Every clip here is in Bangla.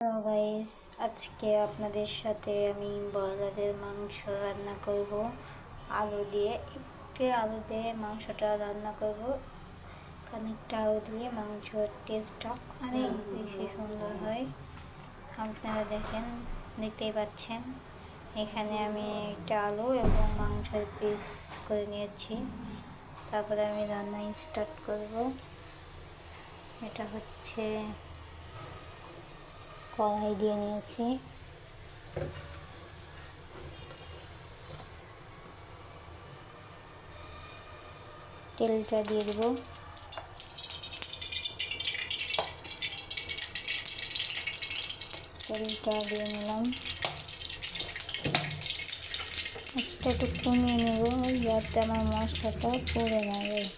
গাইস আজকে আপনাদের সাথে আমি ব্রয়লারের মাংস রান্না করব। আলু দিয়ে একটু আলু দিয়ে মাংসটা রান্না করব। খানিকটা আলু দিয়ে মাংসর টেস্টটা অনেক বেশি সুন্দর হয়। আপনারা দেখেন, দেখতেই পাচ্ছেন। এখানে আমি একটা আলু এবং মাংসের পিস করে নিয়েছি। তারপরে আমি রান্না স্টার্ট করব। এটা হচ্ছে কড়াই দিয়ে নিয়েছি। তেলটা দিয়ে দেব। তেলটা দিয়ে নিলাম। আজটা কমিয়ে নেব, যাতে আমার মশলাটা পড়ে না যায়।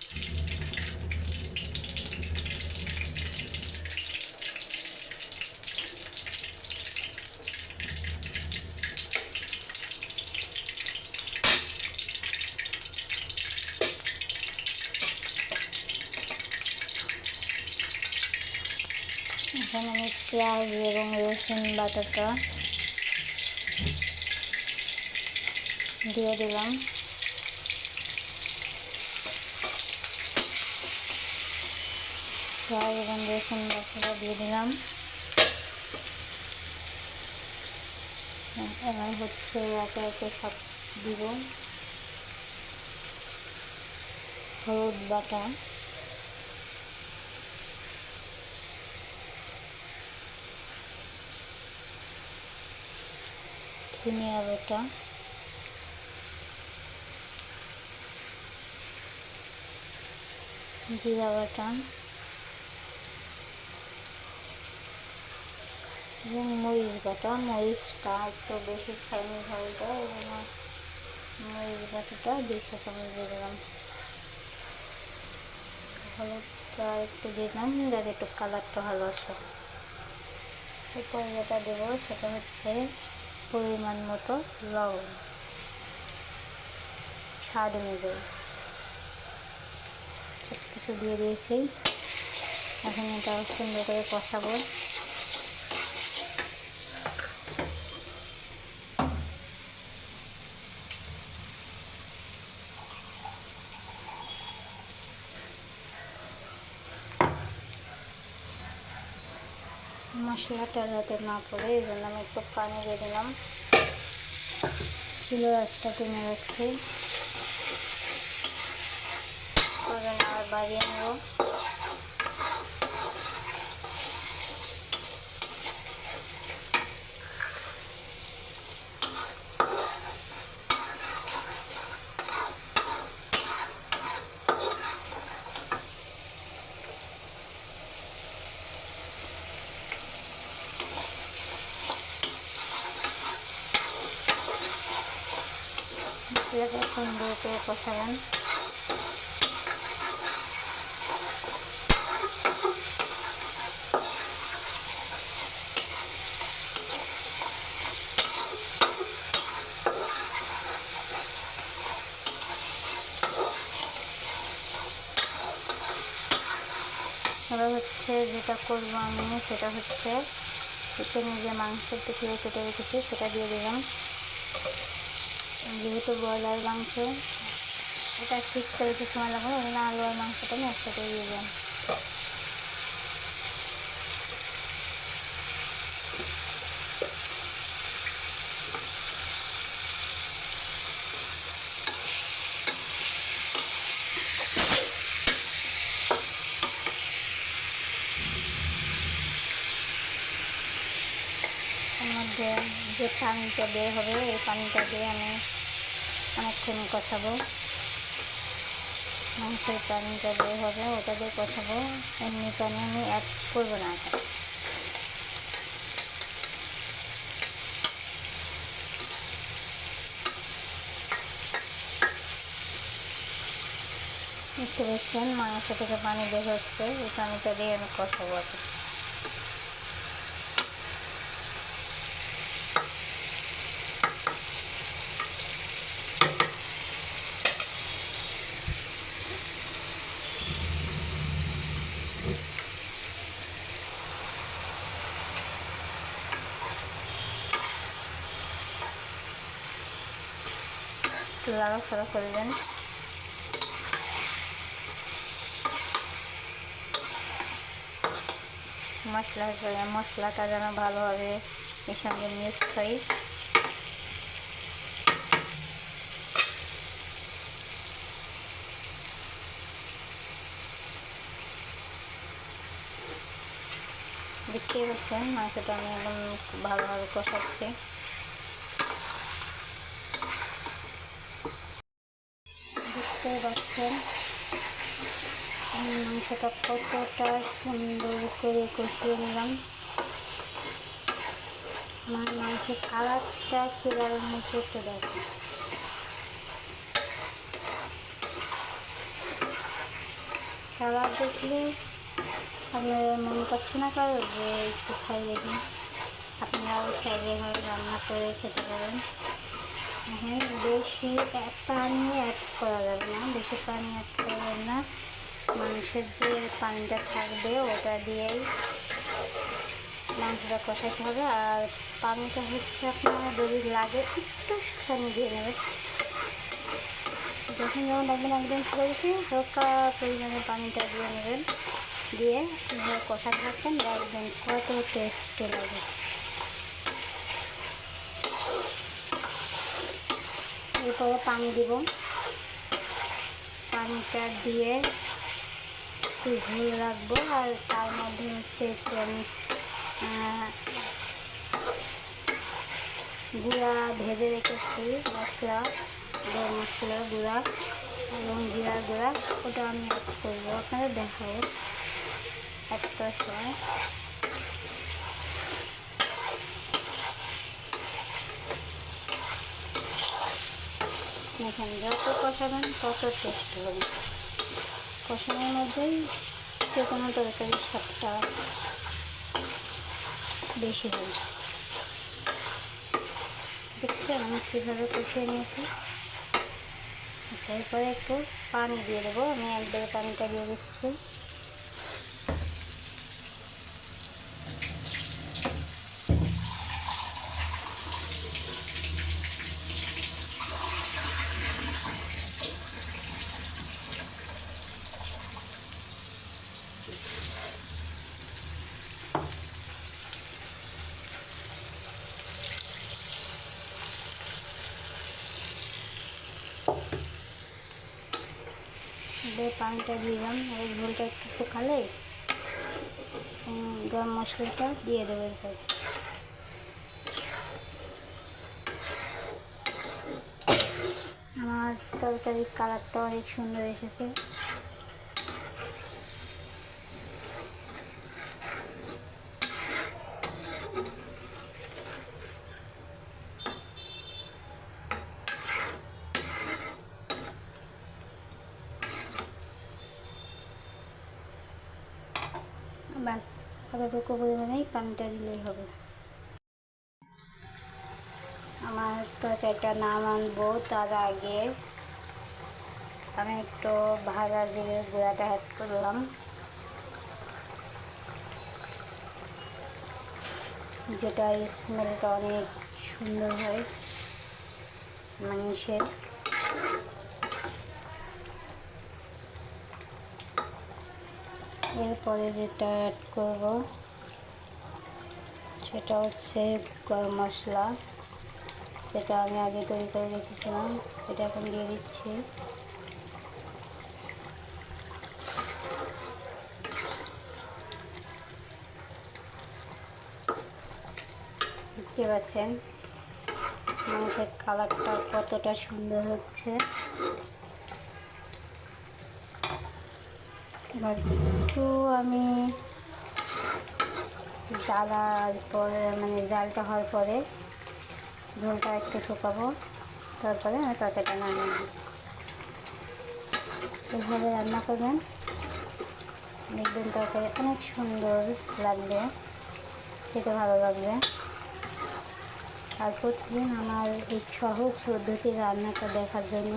এখন আমি পেঁয়াজ এবং রসুন, বাটাটা দিয়ে দিলাম। পেঁয়াজ এবং রসুন, বাটাটা দিয়ে দিলাম। এবার হচ্ছে একে একে সব দিব। হলুদ বাটা। ধনিয়া বাটা জিরা বাটা। এবং মরিচ বাটা। মরিচটা একটু বেশি খাইনি ঝালটা এবং মরিচ বাটাটা চা চামচ দিয়ে দিলাম। হলুদটা একটু দিলাম, যাতে একটু কালারটা ভালো আসে। এরপর যেটা দেবো সেটা হচ্ছে পরিমাণ মতো লবণ স্বাদ অনুযায়ী। সব কিছু দিয়ে দিয়েছি। এখন এটা সুন্দর করে কষাবো। মশলাটা যাতে না পড়ে, এই জন্য আমি একটু পানি দিয়ে দিলাম। ছিল রাস্তা কমে রাখছি আর বাড়িয়ে নেব। মশলাটা সুন্দর করে কষাবেন হচ্ছে যেটা করব আমি, সেটা হচ্ছে চিকেনের যে মাংসের টুকরো কেটে রেখেছি, সেটা দিয়ে দিলাম। যেহেতু ব্রয়লার মাংস, এটা ঠিক করে একটু সময় লাগবে জন্য আলু আর মাংসটা আমি একসাথে দিয়ে এর মধ্যে যে পানিটা বের হবে এই পানিটা দিয়ে আমি অনেকক্ষণ কষাবো মাংসের পানিটা বের হবে, ওটা দিয়ে কষাবো এমনি পানি আমি অ্যাড করব না এটা দেখতে পাচ্ছেন, মাংস থেকে পানি বের হচ্ছে, এই পানিটা দিয়ে আমি কষাবো একটু লাড়াচাড়া করবেন মশলা মশলাটা যেন ভালোভাবে এর সঙ্গে মিক্সড হয়। দেখতেই পাচ্ছেন মাংসটা আমি একদম ভালোভাবে কষাচ্ছি। দেখতে পাচ্ছেন মাংসটা কতটা সুন্দর করে কষিয়ে নিলাম। আমার মাংসের কালারটা মুখে একটু দেখো কালার দেখলে আপনার মন করছে না কারও? যে একটু খাই দেখুন। আপনারাও চাইলে রান্না করে খেতে পারেন। হ্যাঁ বেশি পানি অ্যাড করা যাবে না, বেশি পানি অ্যাড করবেন না। মাংসের যে পানিটা থাকবে, ওটা দিয়েই মাংসটা কষাতে হবে। আর পানিটা হচ্ছে আপনার যদি লাগে, একটু পানি দিয়ে নেবেন। যখন যখন দেখবেন একদম করেছি হালকা পরিমাণে পানিটা দিয়ে নেবেন। দিয়ে এভাবে কষা থাকবেন দেখবেন কত টেস্টি লাগে এরপরে পানি দিব। পানিটা দিয়ে একটু ঝোল রাখব আর তার মধ্যে হচ্ছে একটু আমি গুঁড়া ভেজে রেখেছি, মশলা, গরম মশলা গুঁড়া এবং জিরা গুঁড়া। ওটা আমি অ্যাড করব। আপনাদের দেখাবো। করার সময়। দেখেন যত কষাবেন, তত টেস্ট হবে। কষানোর মধ্যেই যে কোনো তরকারির স্বাদটা বেশি হবে। দেখছি আমি কীভাবে কষিয়ে নিয়েছি? আচ্ছা এরপরে একটু পানি দিয়ে দেবো। আমি একবারে পানিটা দিয়ে দিচ্ছি। দিয়ে পানিটা দিলাম, আর ঝোলটা একটু শুকালে গরম মশলাটা দিয়ে দেবো এরপর। আমার তরকারির কালারটা অনেক সুন্দর এসেছে। ব্যাস এতটুকু পরিমাণেই পানিটা দিলেই হবে। আমার তরকারিটা নাম আনব, তার আগে আমি একটু ভাজা জিরের গুঁড়াটা অ্যাড করলাম। যেটা স্মেলটা অনেক সুন্দর হয় মাংসের এরপরে যেটা অ্যাড করব, সেটা হচ্ছে গরম মশলা। যেটা আমি আগে তৈরি করে রেখেছিলাম, এটা এখন দিয়ে দিচ্ছি। দেখতে পাচ্ছেন? মাংসের কালারটা কতটা সুন্দর হচ্ছে। এবার একটু আমি জ্বালার পরে মানে জালটা হওয়ার পরে ঝোলটা একটু শুকাবো তারপরে আমি তরকারিটা নামিয়ে নেব। এভাবে রান্না করবেন। দেখবেন তরকারি অনেক সুন্দর লাগবে, খেতে ভালো লাগবে। আর প্রতিদিন আমার এই সহজ পদ্ধতির রান্নাটা দেখার জন্য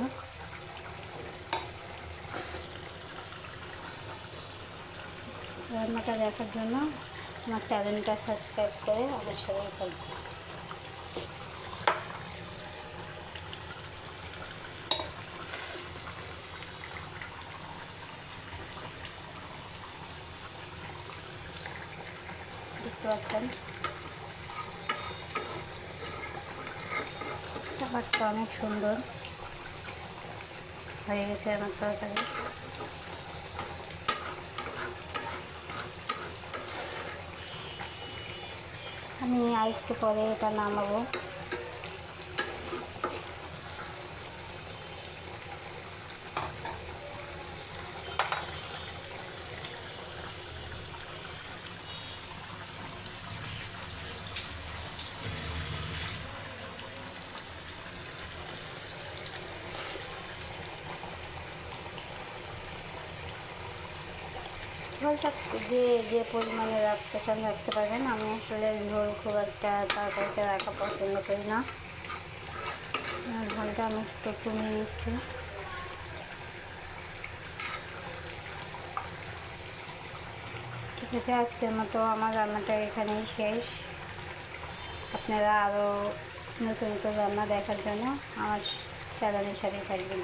রান্নাটা দেখার জন্য আমার চ্যানেলটা সাবস্ক্রাইব করে আমার সবাই থাকবে অনেক সুন্দর। হয়ে গেছে আমার তরকারি। আমি আরেকটু পরে এটা নামাবো। ঝোলটা যে যে পরিমাণে রাখতে চান রাখতে পারবেন, আমি আসলে ঝোল খুব একটা তরকারিতে রাখা পছন্দ করি না। ঝোলটা আমি একটু কমিয়ে নিচ্ছি। ঠিক আছে, আজকের মতো আমার রান্নাটা এখানেই শেষ। আপনারা আরও নতুন নতুন রান্না দেখার জন্য আমার চ্যানেলের সাথে থাকবেন।